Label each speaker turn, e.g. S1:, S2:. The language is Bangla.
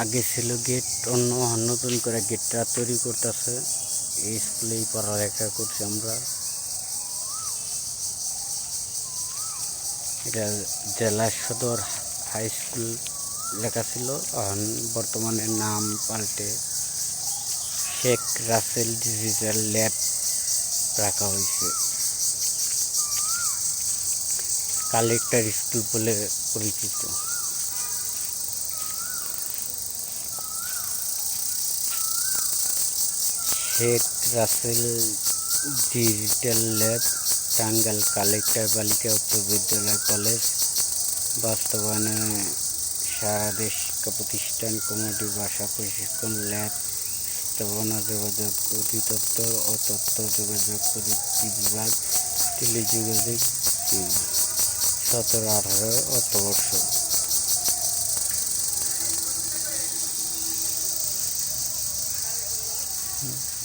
S1: আগে ছিল গেট অন্য নতুন করে গেটটা তৈরি করতেছে। এই স্কুলেই পড়ালেখা করছি আমরা। এটা জেলা সদর হাই স্কুল লেখা ছিল বর্তমানে নাম পাল্টে শেখ রাসেল ডিজিটাল ল্যাব রাখা হয়েছে। কালেক্টর স্কুল বলে পরিচিত। Sheikh Russel digital lab, Tangail collector বালিকা উচ্চ বিদ্যালয় কলেজ, বাস্তবায়নে সারা দেশ প্রতিষ্ঠান কমিটি ভাষা প্রশিক্ষণ ল্যাব, স্থাপনা, যোগাযোগ অধিদপ্তর ও তথ্য যোগাযোগ প্রযুক্তি বিভাগ, টেলিযোগাযোগ সতেরো, আঠারো অর্থবর্ষ হুম।